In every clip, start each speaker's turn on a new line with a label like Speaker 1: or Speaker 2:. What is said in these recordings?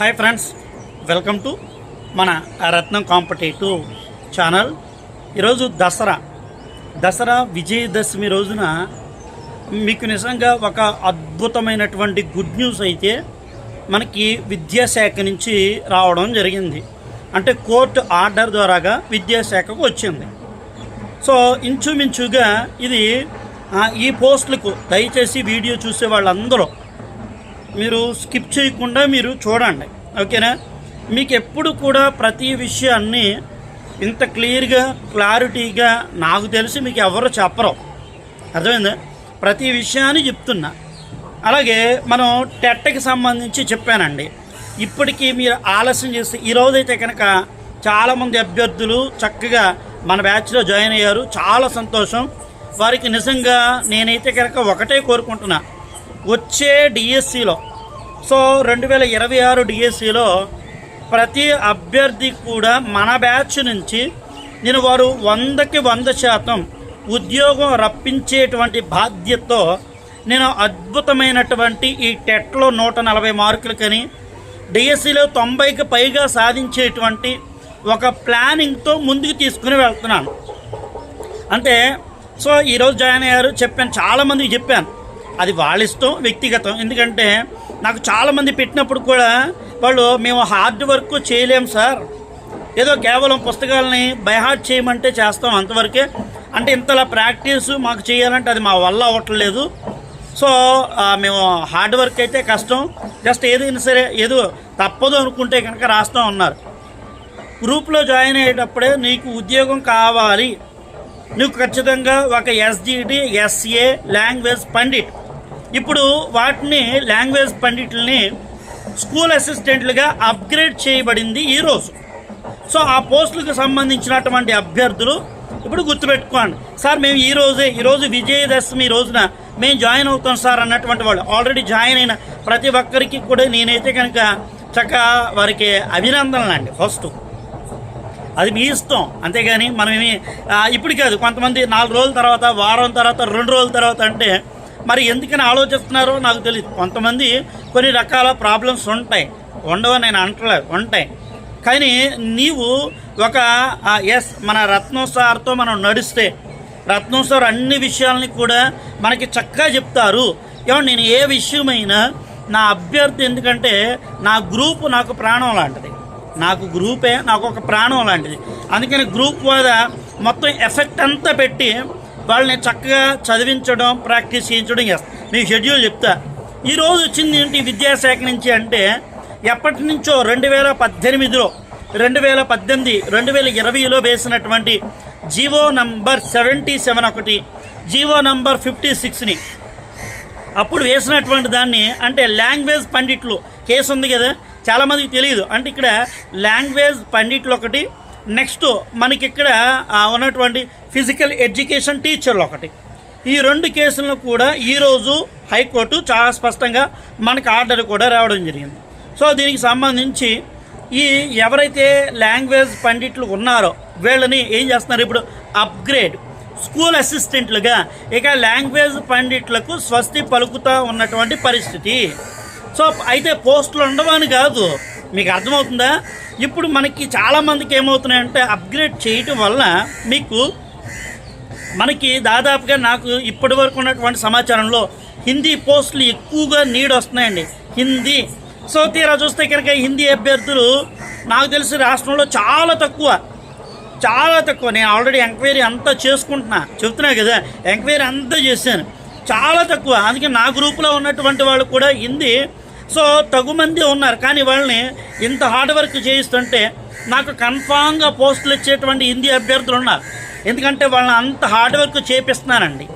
Speaker 1: Hi friends welcome to మన రత్నం competitive channel. ఈరోజు దసరా. దసరా విజయదశమి రోజున మీకు నిజంగా ఒక అద్భుతమైనటువంటి గుడ్ న్యూస్ అయితే మనకి విద్యాశాఖ నుంచి రావడం జరిగింది. అంటే కోర్టు ఆర్డర్ ద్వారాగా విద్యాశాఖకు వచ్చింది. సో ఇంచుమించుగా ఇది ఈ పోస్టులకు దయచేసి వీడియో చూసే వాళ్ళందరూ మీరు స్కిప్ చేయకుండా మీరు చూడండి. ఓకేనా? మీకు ఎప్పుడు కూడా ప్రతి విషయాన్ని ఇంత క్లియర్గా క్లారిటీగా నాకు తెలిసి మీకు ఎవరు చెప్పరు. అర్థమైందా? ప్రతి విషయాన్ని చెప్తున్నా. అలాగే మనం టెట్కి సంబంధించి చెప్పానండి. ఇప్పటికీ మీరు ఆలస్యం చేస్తే ఈరోజైతే కనుక చాలామంది అభ్యర్థులు చక్కగా మన బ్యాచ్లో జాయిన్ అయ్యారు. చాలా సంతోషం. వారికి నిజంగా నేనైతే కనుక ఒకటే కోరుకుంటున్నా. వచ్చే డిఎస్సిలో సో రెండు వేల ఇరవై ఆరు డిఎస్సిలో ప్రతి అభ్యర్థి కూడా మన బ్యాచ్ నుంచి నేను వారు వందకి వంద శాతం ఉద్యోగం రప్పించేటువంటి బాధ్యతతో నేను అద్భుతమైనటువంటి ఈ టెట్లో నూట నలభై మార్కులు కానీ డిఎస్సిలో తొంభైకి పైగా సాధించేటువంటి ఒక ప్లానింగ్తో ముందుకు తీసుకుని వెళ్తున్నాను. అంటే సో ఈరోజు జాయిన్ అయ్యారు చెప్పాను చాలామందికి చెప్పాను. అది వాళ్ళ ఇష్టం వ్యక్తిగతం. ఎందుకంటే నాకు చాలామంది పెట్టినప్పుడు కూడా వాళ్ళు మేము హార్డ్ వర్క్ చేయలేం సార్. ఏదో కేవలం పుస్తకాలని బైహార్ట్ చేయమంటే చేస్తాం అంతవరకే. అంటే ఇంతలా ప్రాక్టీస్ మాకు చేయాలంటే అది మా వల్ల అవ్వట్లేదు. సో మేము హార్డ్ వర్క్ అయితే కష్టం. జస్ట్ ఏదైనా సరే ఏదో తప్పదు అనుకుంటే కనుక రాస్తాం ఉన్నారు గ్రూప్లో జాయిన్ అయ్యేటప్పుడే నీకు ఉద్యోగం కావాలి. నువ్వు ఖచ్చితంగా ఒక ఎస్జిడి ఎస్ఏ లాంగ్వేజ్ పండిట్. ఇప్పుడు వాటిని లాంగ్వేజ్ పండిట్లని స్కూల్ అసిస్టెంట్లుగా అప్గ్రేడ్ చేయబడింది ఈరోజు సో ఆ పోస్టులకు సంబంధించినటువంటి అభ్యర్థులు ఇప్పుడు గుర్తుపెట్టుకోండి. సార్ మేము ఈ రోజే ఈరోజు విజయదశమి రోజున మేము జాయిన్ అవుతాం సార్ అన్నటువంటి వాళ్ళు. ఆల్రెడీ జాయిన్ అయిన ప్రతి ఒక్కరికి కూడా నేనైతే కనుక చక్కగా వారికి అభినందనలు అండి ఫస్ట్. అది మీ ఇష్టం. అంతేగాని మనమేమి ఇప్పుడు కాదు కొంతమంది నాలుగు రోజుల తర్వాత వారం తర్వాత రెండు రోజుల తర్వాత అంటే మరి ఎందుకని ఆలోచిస్తున్నారో నాకు తెలియదు కొంతమంది కొన్ని రకాల ప్రాబ్లమ్స్ ఉంటాయి. ఉండవు నేను అంటలేదు. ఉంటాయి. కానీ నీవు ఒక ఎస్ మన రత్నం సార్తో మనం నడిస్తే రత్నం సార్ అన్ని విషయాలని కూడా మనకి చక్కగా చెప్తారు. ఏమో నేను ఏ విషయమైనా నా అభ్యర్థి ఎందుకంటే నా గ్రూప్ నాకు ప్రాణం లాంటిది. నాకు గ్రూపే నాకు ఒక ప్రాణం లాంటిది. అందుకని గ్రూప్ మీద మొత్తం ఎఫెక్ట్ అంతా పెట్టి వాళ్ళని చక్కగా చదివించడం ప్రాక్టీస్ చేయించడం చేస్తాం. మీకు షెడ్యూల్ చెప్తా. ఈరోజు వచ్చింది ఏంటి విద్యాశాఖ నుంచి అంటే ఎప్పటి నుంచో రెండు వేల పద్దెనిమిదిలో రెండు వేల పద్దెనిమిది రెండు వేల ఇరవైలో వేసినటువంటి జీవో నంబర్ సెవెంటీ సెవెన్ ఒకటి జీవో నంబర్ ఫిఫ్టీ సిక్స్ని. అప్పుడు వేసినటువంటి దాన్ని అంటే లాంగ్వేజ్ పండిట్లు కేసు ఉంది కదా చాలామందికి తెలియదు. అంటే ఇక్కడ లాంగ్వేజ్ పండిట్లు ఒకటి నెక్స్ట్ మనకి ఇక్కడ ఉన్నటువంటి ఫిజికల్ ఎడ్యుకేషన్ టీచర్లు ఒకటి. ఈ రెండు కేసులను కూడా ఈరోజు హైకోర్టు చాలా స్పష్టంగా మనకు ఆర్డర్ కూడా రావడం జరిగింది. సో దీనికి సంబంధించి ఈ ఎవరైతే లాంగ్వేజ్ పండిట్లు ఉన్నారో వీళ్ళని ఏం చేస్తున్నారు? ఇప్పుడు అప్గ్రేడ్. స్కూల్ అసిస్టెంట్లుగా ఇక లాంగ్వేజ్ పండిట్లకు స్వస్తి పలుకుతూ ఉన్నటువంటి పరిస్థితి. సో అయితే పోస్టులు ఉండవని కాదు. మీకు అర్థమవుతుందా? ఇప్పుడు మనకి చాలామందికి ఏమవుతున్నాయంటే అప్గ్రేడ్ చేయటం వల్ల మీకు మనకి దాదాపుగా నాకు ఇప్పటి వరకు ఉన్నటువంటి సమాచారంలో హిందీ పోస్టులు ఎక్కువగా నీడ్ వస్తున్నాయండి. హిందీ. సో తీరా చూస్తే కనుక హిందీ అభ్యర్థులు నాకు తెలిసి రాష్ట్రంలో చాలా తక్కువ. చాలా తక్కువ. నేను ఆల్రెడీ ఎంక్వైరీ అంతా చేసుకుంటున్నా. చెప్తున్నా కదా ఎంక్వైరీ అంతా చేశాను. చాలా తక్కువ. అందుకే నా గ్రూప్లో ఉన్నటువంటి వాళ్ళు కూడా హిందీ. సో తగుమంది ఉన్నారు. కానీ వాళ్ళని ఇంత హార్డ్ వర్క్ చేయిస్తుంటే నాకు కన్ఫామ్గా పోస్టులు ఇచ్చేటువంటి హిందీ అభ్యర్థులు ఉన్నారు. ఎందుకంటే వాళ్ళని అంత హార్డ్ వర్క్ చేపిస్తున్నానండి.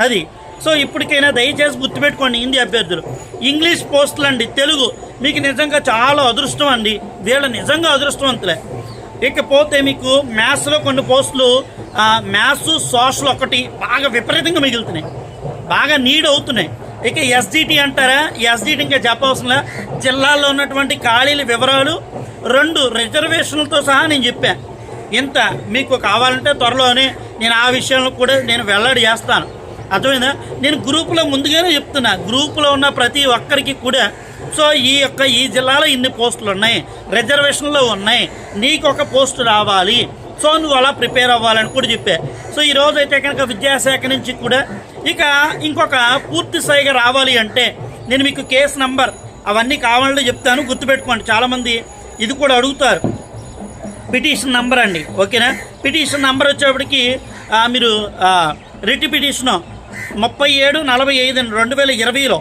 Speaker 1: అది. సో ఇప్పటికైనా దయచేసి గుర్తుపెట్టుకోండి హిందీ అభ్యర్థులు. ఇంగ్లీష్ పోస్టులు అండి తెలుగు. మీకు నిజంగా చాలా అదృష్టం అండి. వీళ్ళ నిజంగా అదృష్టవంతులే. ఇకపోతే మీకు మ్యాథ్స్లో కొన్ని పోస్టులు మ్యాథ్స్ సోషల్ ఒకటి బాగా విపరీతంగా మిగులుతున్నాయి. బాగా నీడ్ అవుతున్నాయి. ఇక ఎస్డిటి అంటారా? ఎస్డిటి ఇంకా చెప్పవలసిన జిల్లాల్లో ఉన్నటువంటి ఖాళీల వివరాలు. రెండు రిజర్వేషన్లతో సహా నేను చెప్పాను ఇంత మీకు కావాలంటే త్వరలోనే నేను ఆ విషయంలో కూడా నేను వెల్లడి చేస్తాను. అర్థమైందా? నేను గ్రూపులో ముందుగానే చెప్తున్నా. గ్రూపులో ఉన్న ప్రతి ఒక్కరికి కూడా సో ఈ యొక్క ఈ జిల్లాలో ఇన్ని పోస్టులు ఉన్నాయి. రిజర్వేషన్లో ఉన్నాయి. నీకు ఒక పోస్ట్ రావాలి. సో నువ్వు అలా ప్రిపేర్ అవ్వాలని కూడా చెప్పా. సో ఈ రోజు అయితే కనుక విద్యాశాఖ నుంచి కూడా ఇక ఇంకొక పూర్తి స్థాయిగా రావాలి అంటే నేను మీకు కేసు నంబర్ అవన్నీ కావాలంటే చెప్తాను. గుర్తుపెట్టుకోండి. చాలామంది ఇది కూడా అడుగుతారు. పిటిషన్ నంబర్ అండి ఓకేనా? పిటిషన్ నంబర్ వచ్చేప్పటికి మీరు రిట్ పిటిషన్ ముప్పై ఏడు నలభై ఐదు అండి రెండు వేల ఇరవైలో.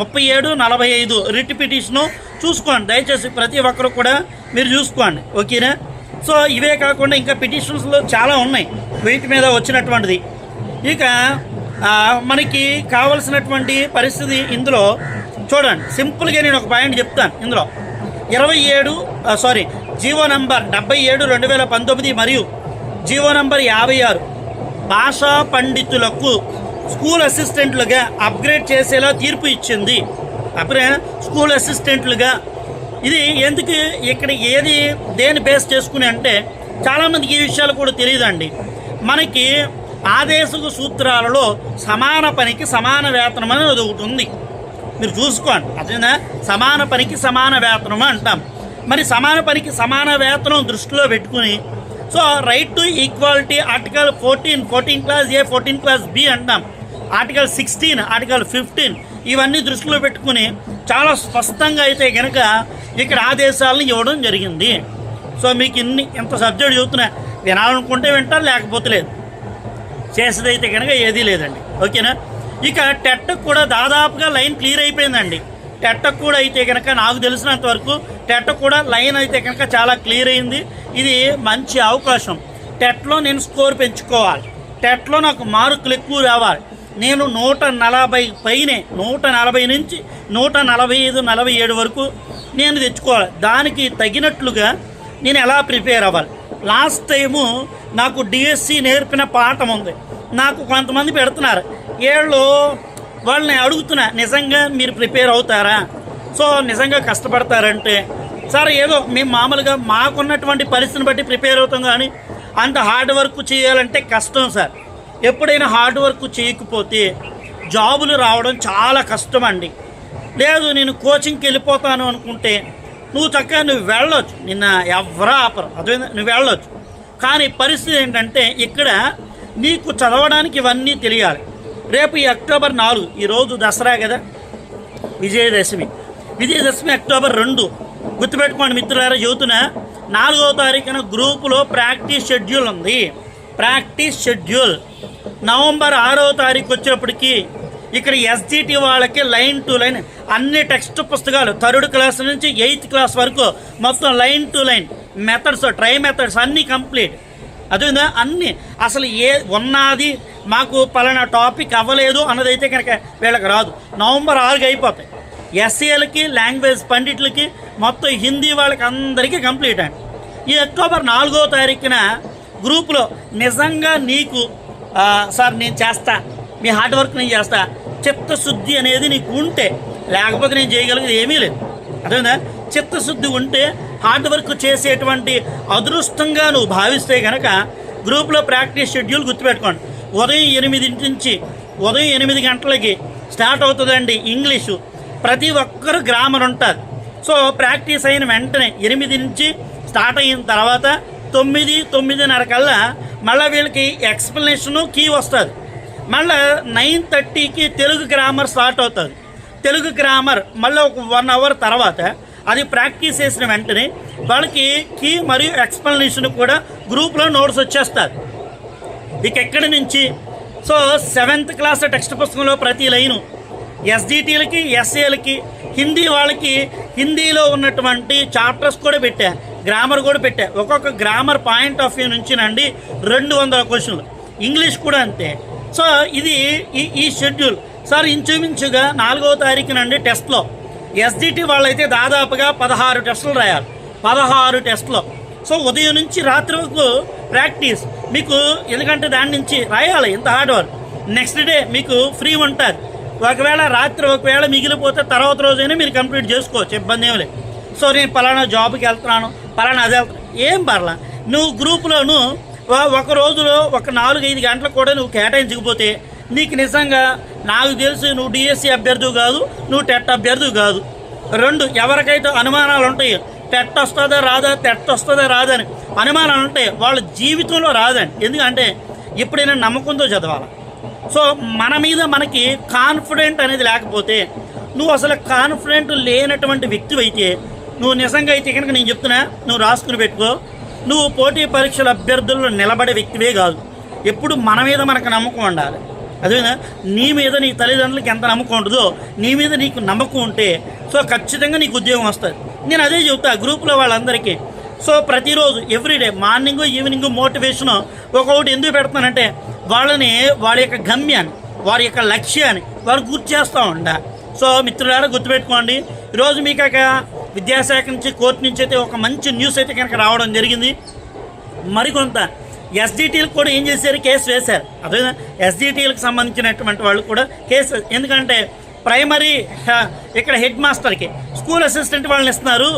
Speaker 1: ముప్పై ఏడు నలభై ఐదు రిట్ పిటిషను చూసుకోండి. దయచేసి ప్రతి ఒక్కరు కూడా మీరు చూసుకోండి ఓకేనా? సో ఇవే కాకుండా ఇంకా పిటిషన్స్లో చాలా ఉన్నాయి వీటి మీద వచ్చినటువంటిది. ఇక మనకి కావలసినటువంటి పరిస్థితి ఇందులో చూడండి సింపుల్గా నేను ఒక పాయింట్ చెప్తాను ఇందులో. ఇరవై ఏడు సారీ జీవో నంబర్ డెబ్బై ఏడు రెండు వేల పంతొమ్మిది మరియు జీవో నంబర్ యాభై ఆరు. భాషా పండితులకు స్కూల్ అసిస్టెంట్లుగా అప్గ్రేడ్ చేసేలా తీర్పు ఇచ్చింది. అప్పుడే స్కూల్ అసిస్టెంట్లుగా ఇది ఎందుకు ఇక్కడ ఏది దేని బేస్ చేసుకుని అంటే చాలామందికి ఈ విషయాలు కూడా తెలియదండి. మనకి ఆదేశక సూత్రాలలో సమాన పనికి సమాన వేతనం అనేది ఒకటి ఉంది. మీరు చూసుకోండి అదేనా సమాన పనికి సమాన వేతనం అంటాం. మరి సమాన పనికి సమాన వేతనం దృష్టిలో పెట్టుకుని so right to equality article fourteen fourteen clause A fourteen clause B అంటాం. ఆర్టికల్ సిక్స్టీన్ ఆర్టికల్ ఫిఫ్టీన్ ఇవన్నీ దృష్టిలో పెట్టుకుని చాలా స్పష్టంగా అయితే కనుక ఇక్కడ ఆదేశాలను ఇవ్వడం జరిగింది. సో మీకు ఇన్ని ఇంత సబ్జెక్ట్ చదువుతున్నా వినాలనుకుంటే వింటారు లేకపోతే లేదు. చేసేదైతే కనుక ఏదీ లేదండి. ఓకేనా? ఇక టెట్ కూడా దాదాపుగా లైన్ క్లియర్ అయిపోయిందండి. టెట్ట కూడా అయితే కనుక నాకు తెలిసినంత వరకు టెట్ కూడా లైన్ అయితే కనుక చాలా క్లియర్ అయింది. ఇది మంచి అవకాశం. టెట్లో నేను స్కోర్ పెంచుకోవాలి. టెట్లో నాకు మార్కులు ఎక్కువ రావాలి. నేను నూట నలభై పైనే నూట నలభై నుంచి నూట నలభై ఐదు నలభై ఏడు వరకు నేను తెచ్చుకోవాలి. దానికి తగినట్లుగా నేను ఎలా ప్రిపేర్ అవ్వాలి? లాస్ట్ టైము నాకు డిఎస్సి నేర్పిన పాఠం ఉంది. నాకు కొంతమంది పెడుతున్నారు. ఏళ్ళు వాళ్ళని అడుగుతున్నా నిజంగా మీరు ప్రిపేర్ అవుతారా? సో నిజంగా కష్టపడతారంటే సార్ ఏదో మేము మామూలుగా మాకున్నటువంటి పరిస్థితిని బట్టి ప్రిపేర్ అవుతాం కానీ అంత హార్డ్ వర్క్ చేయాలంటే కష్టం సార్. ఎప్పుడైనా హార్డ్ వర్క్ చేయకపోతే జాబులు రావడం చాలా కష్టం అండి. లేదు నేను కోచింగ్కి వెళ్ళిపోతాను అనుకుంటే నువ్వు చక్కగా నువ్వు వెళ్ళొచ్చు. నిన్న ఎవరా ఆపరు. అదే నువ్వు వెళ్ళొచ్చు. కానీ పరిస్థితి ఏంటంటే ఇక్కడ నీకు చదవడానికి ఇవన్నీ తెలియాలి. రేపు ఈ అక్టోబర్ నాలుగు ఈరోజు దసరా కదా? విజయదశమి. విజయదశమి అక్టోబర్ రెండు. గుర్తుపెట్టుకోండి మిత్రులారా యువతున నాలుగో తారీఖున గ్రూపులో ప్రాక్టీస్ షెడ్యూల్ ఉంది. Practice schedule. నవంబర్ ఆరవ తారీఖు వచ్చేప్పటికి ఇక్కడ ఎస్జిటి వాళ్ళకి లైన్ టు లైన్ అన్ని టెక్స్ట్ పుస్తకాలు థర్డ్ క్లాస్ నుంచి ఎయిత్ క్లాస్ వరకు మొత్తం line to line methods try methods అన్నీ కంప్లీట్. అదే అన్ని. అసలు ఏ ఉన్నది మాకు పలానా టాపిక్ అవ్వలేదు అన్నదైతే కనుక వీళ్ళకి రాదు. నవంబర్ ఆరుకి అయిపోతాయి. ఎస్సీలకి లాంగ్వేజ్ పండిట్లకి మొత్తం హిందీ వాళ్ళకి అందరికీ కంప్లీట్ అండి. ఈ అక్టోబర్ నాలుగో తారీఖున గ్రూపులో నిజంగా నీకు సార్ నేను చేస్తా మీ హార్డ్ వర్క్ నేను చేస్తా చిత్తశుద్ధి అనేది నీకు ఉంటే లేకపోతే నేను చేయగలిగేది ఏమీ లేదు. అదేనా చిత్తశుద్ధి ఉంటే హార్డ్ వర్క్ చేసేటువంటి అదృష్టంగా నువ్వు భావిస్తే కనుక గ్రూప్లో ప్రాక్టీస్ షెడ్యూల్ గుర్తుపెట్టుకోండి. ఉదయం ఎనిమిది నుంచి ఉదయం ఎనిమిది గంటలకి స్టార్ట్ అవుతుందండి ఇంగ్లీషు. ప్రతి ఒక్కరు గ్రామర్ ఉంటుంది సో ప్రాక్టీస్ అయిన వెంటనే ఎనిమిది నుంచి స్టార్ట్ అయిన తర్వాత తొమ్మిది తొమ్మిదిన్నర కల్లా మళ్ళీ వీళ్ళకి ఎక్స్ప్లెనేషను కీ వస్తుంది. మళ్ళీ నైన్ థర్టీకి తెలుగు గ్రామర్ స్టార్ట్ అవుతుంది. తెలుగు గ్రామర్ మళ్ళీ ఒక వన్ అవర్ తర్వాత అది ప్రాక్టీస్ చేసిన వెంటనే వాళ్ళకి కీ మరియు ఎక్స్ప్లెనేషన్ కూడా గ్రూప్లో నోట్స్ వచ్చేస్తారు ఇక ఎక్కడి నుంచి? సో సెవెంత్ క్లాస్ టెక్స్ట్ పుస్తకంలో ప్రతి లైను ఎస్డిటీలకి ఎస్ఏలకి హిందీ వాళ్ళకి హిందీలో ఉన్నటువంటి చాప్టర్స్ కూడా పెట్టా గ్రామర్ కూడా పెట్టా. ఒక్కొక్క గ్రామర్ పాయింట్ ఆఫ్ వ్యూ నుంచి నండి రెండు వందల క్వశ్చన్లు. ఇంగ్లీష్ కూడా అంతే. సో ఇది ఈ ఈ షెడ్యూల్. సార్ ఇంచుమించుగా నాలుగవ తారీఖు నుండి టెస్ట్లో. ఎస్డిటి వాళ్ళైతే దాదాపుగా పదహారు టెస్టులు రాయాలి. పదహారు టెస్ట్లో. సో ఉదయం నుంచి రాత్రి వరకు ప్రాక్టీస్. మీకు ఎందుకంటే దాని నుంచి రాయాలి ఇంత హార్డ్ వర్క్. నెక్స్ట్ డే మీకు ఫ్రీ ఉంటుంది ఒకవేళ రాత్రి ఒకవేళ మిగిలిపోతే తర్వాత రోజైనా మీరు కంప్లీట్ చేసుకోవచ్చు ఇబ్బంది ఏం లేదు. సో నేను పలానా జాబ్కి వెళ్తున్నాను పలానా అది వెళ్తున్నాను. ఏం పర్లా. నువ్వు గ్రూప్లోను ఒక రోజులో ఒక నాలుగు ఐదు గంటలకు కూడా నువ్వు కేటాయించకపోతే నీకు నిజంగా నాకు తెలిసి నువ్వు డిఎస్సి అభ్యర్థి కాదు నువ్వు టెట్ అభ్యర్థి కాదు. రెండు ఎవరికైతే అనుమానాలు ఉంటాయో టెట్ వస్తుందా రాదా? టెట్ వస్తుందా రాదా అని అనుమానాలు ఉంటాయి. వాళ్ళ జీవితంలో రాదండి. ఎందుకంటే ఎప్పుడైనా నమ్మకంతో చదవాలి. సో మన మీద మనకి కాన్ఫిడెంట్ అనేది లేకపోతే నువ్వు అసలు కాన్ఫిడెంట్ లేనటువంటి వ్యక్తి అయితే నువ్వు నిజంగా అయితే కనుక నేను చెప్తున్నా నువ్వు రాసుకుని పెట్టుకో. నువ్వు పోటీ పరీక్షల అభ్యర్థుల్లో నిలబడే వ్యక్తివే కాదు. ఎప్పుడు మన మీద మనకు నమ్మకం ఉండాలి. అదేవిధంగా నీ మీద నీ తల్లిదండ్రులకి ఎంత నమ్మకం ఉంటుందో నీ మీద నీకు నమ్మకం ఉంటే సో ఖచ్చితంగా నీకు ఉద్యోగం వస్తుంది. నేను అదే చెబుతా గ్రూప్లో వాళ్ళందరికీ. సో ప్రతిరోజు ఎవ్రీడే మార్నింగ్ ఈవినింగ్ మోటివేషను ఒకటి ఎందుకు పెడతానంటే వాళ్ళని వాళ్ళ యొక్క గమ్యాన్ని వారి యొక్క లక్ష్యాన్ని వారు గుర్తు చేస్తూ ఉండ. సో మిత్రులారా గుర్తుపెట్టుకోండి ఈరోజు మీకు విద్యాశాఖ నుంచి కోర్టు నుంచి అయితే ఒక మంచి న్యూస్ అయితే కనుక రావడం జరిగింది. మరికొంత ఎస్డిటీలకు కూడా ఏం చేశారు? కేసు వేశారు. అదే ఎస్డిటీలకు సంబంధించినటువంటి వాళ్ళు కూడా కేసు ఎందుకంటే ప్రైమరీ హ, ఇక్కడ హెడ్ మాస్టర్కి. స్కూల్ అసిస్టెంట్ వాళ్ళని ఇస్తున్నారు.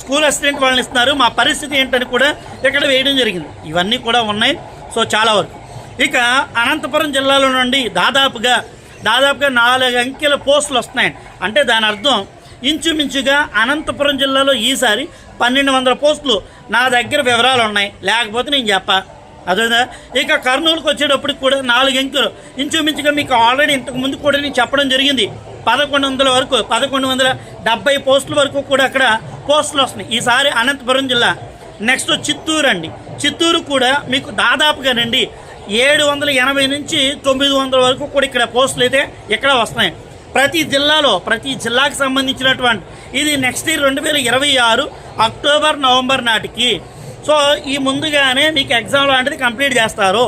Speaker 1: స్కూల్ అసిస్టెంట్ వాళ్ళని ఇస్తున్నారు. మా పరిస్థితి ఏంటని కూడా ఇక్కడ వేయడం జరిగింది. ఇవన్నీ కూడా ఉన్నాయి. సో చాలా వరకు. ఇక అనంతపురం జిల్లాలో నుండి దాదాపుగా దాదాపుగా నాలుగు అంకెల పోస్టులు వస్తున్నాయండి అంటే దాని అర్థం ఇంచుమించుగా అనంతపురం జిల్లాలో ఈసారి పన్నెండు వందల పోస్టులు నా దగ్గర వివరాలు ఉన్నాయి. లేకపోతే నేను చెప్పా. అదేనా? ఇక కర్నూలుకి వచ్చేటప్పటికి కూడా నాలుగు అంకెలు ఇంచుమించుగా మీకు ఆల్రెడీ ఇంతకు ముందు కూడా నేను చెప్పడం జరిగింది. పదకొండు వందల వరకు పదకొండు వందల డెబ్బై పోస్టుల వరకు కూడా అక్కడ పోస్టులు వస్తున్నాయి. ఈసారి అనంతపురం జిల్లా. నెక్స్ట్ చిత్తూరు అండి. చిత్తూరు కూడా మీకు దాదాపుగానండి ఏడు వందల ఎనభై నుంచి తొమ్మిది వందల వరకు కూడా ఇక్కడ పోస్టులు అయితే ఇక్కడ వస్తున్నాయి. ప్రతి జిల్లాలో ప్రతి జిల్లాకు సంబంధించినటువంటి ఇది నెక్స్ట్ ఇయర్ రెండు వేల ఇరవై ఆరు అక్టోబర్ నవంబర్ నాటికి సో ఈ ముందుగానే మీకు ఎగ్జామ్ లాంటిది కంప్లీట్ చేస్తారు.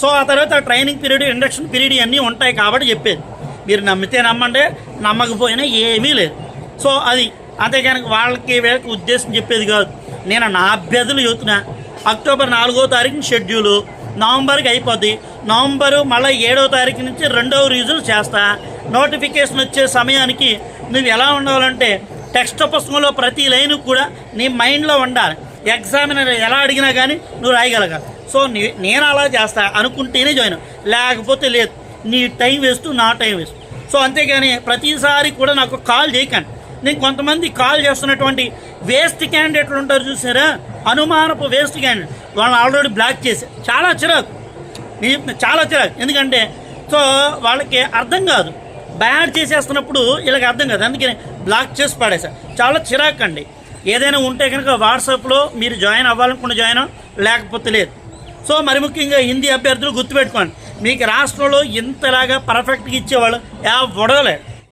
Speaker 1: సో ఆ తర్వాత ట్రైనింగ్ పీరియడ్ ఇండక్షన్ పీరియడ్ ఇవన్నీ ఉంటాయి కాబట్టి చెప్పేది. మీరు నమ్మితే నమ్మండి నమ్మకపోయినా ఏమీ లేదు. సో అది అంతేకాని వాళ్ళకి వీళ్ళకి ఉద్దేశం చెప్పేది కాదు. నేను నా అభ్యర్థులు చెబుతున్నా అక్టోబర్ నాలుగో తారీఖున షెడ్యూలు నవంబర్కి అయిపోద్ది. నవంబరు మళ్ళీ ఏడో తారీఖు నుంచి రెండవ రిజల్ట్ చేస్తా. నోటిఫికేషన్ వచ్చే సమయానికి నువ్వు ఎలా ఉండాలంటే టెక్స్ట్ పుస్తకంలో ప్రతి లైన్ కూడా నీ మైండ్లో ఉండాలి. ఎగ్జామినర్ ఎలా అడిగినా కానీ నువ్వు రాయగలగాలి సో నీ నేను అలా చేస్తా అనుకుంటేనే జాయిన్ లేకపోతే లేదు. నీ టైం వేస్ట్ నా టైం వేస్ట్. సో అంతేగాని ప్రతిసారి కూడా నాకు కాల్ చేయకండి. నేను కొంతమంది కాల్ చేస్తున్నటువంటి వేస్ట్ క్యాండిడేట్లు ఉంటారు చూసారా? అనుమానపు వేస్ట్ క్యాండిడేట్. వాళ్ళని ఆల్రెడీ బ్లాక్ చేసి. చాలా చిరాకు. చాలా చిరాకు. ఎందుకంటే సో వాళ్ళకి అర్థం కాదు. బ్యాడ్ చేసేస్తున్నప్పుడు వీళ్ళకి అర్థం కాదు. అందుకని బ్లాక్ చేసి పడేశారు చాలా చిరాకు అండి ఏదైనా ఉంటే కనుక వాట్సాప్లో మీరు జాయిన్ అవ్వాలనుకుంటే జాయిన్ అవ్వ, లేకపోతే లేదు. సో మరి ముఖ్యంగా హిందీ అభ్యర్థులు గుర్తుపెట్టుకోండి. మీకు రాష్ట్రంలో ఇంతలాగా పర్ఫెక్ట్గా ఇచ్చేవాళ్ళు యా వడవలేదు